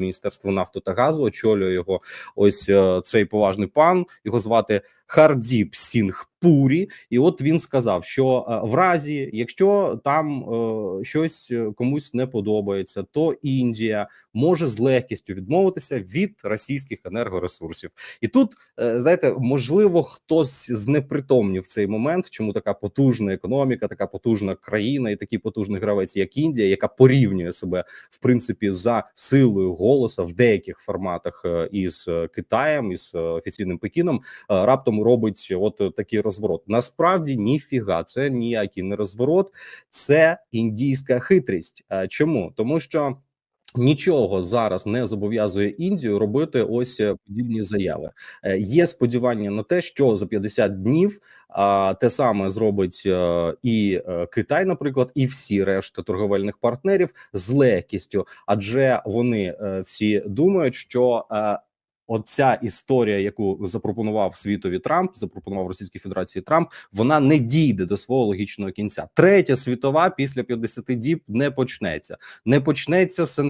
Міністерство нафту та газу очолює його ось е, цей поважний пан. Його звати Хардіп Сінг Пурі. І от він сказав, що е, в разі, якщо там е, щось е, комусь не подобається, то Індія може з легкістю відмовитися від російських енергоресурсів. І тут е, знаєте, можливо, хтось знепритомнів цей момент, чому така потужна економіка, така потужна країна і такий потужний гравець, як Індія, яка порівнює себе в принципі за силою голоса в деяких форматах е, із Китаєм із офіційним Пекіном, е, робить от е, такий розворот. Насправді ніфіга, це ніякий не розворот, це індійська хитрість. Е, Чому тому, що Нічого зараз не зобов'язує Індію робити ось е, подібні заяви. Є сподівання на те, що за 50 днів а, те саме зробить і Китай, наприклад, і всі решта торговельних партнерів з легкістю, адже вони всі думають, що Оця історія, яку запропонував світові Трамп, запропонував Російській Федерації Трамп, вона не дійде до свого логічного кінця. Третя світова після 50 діб не почнеться. Не почнеться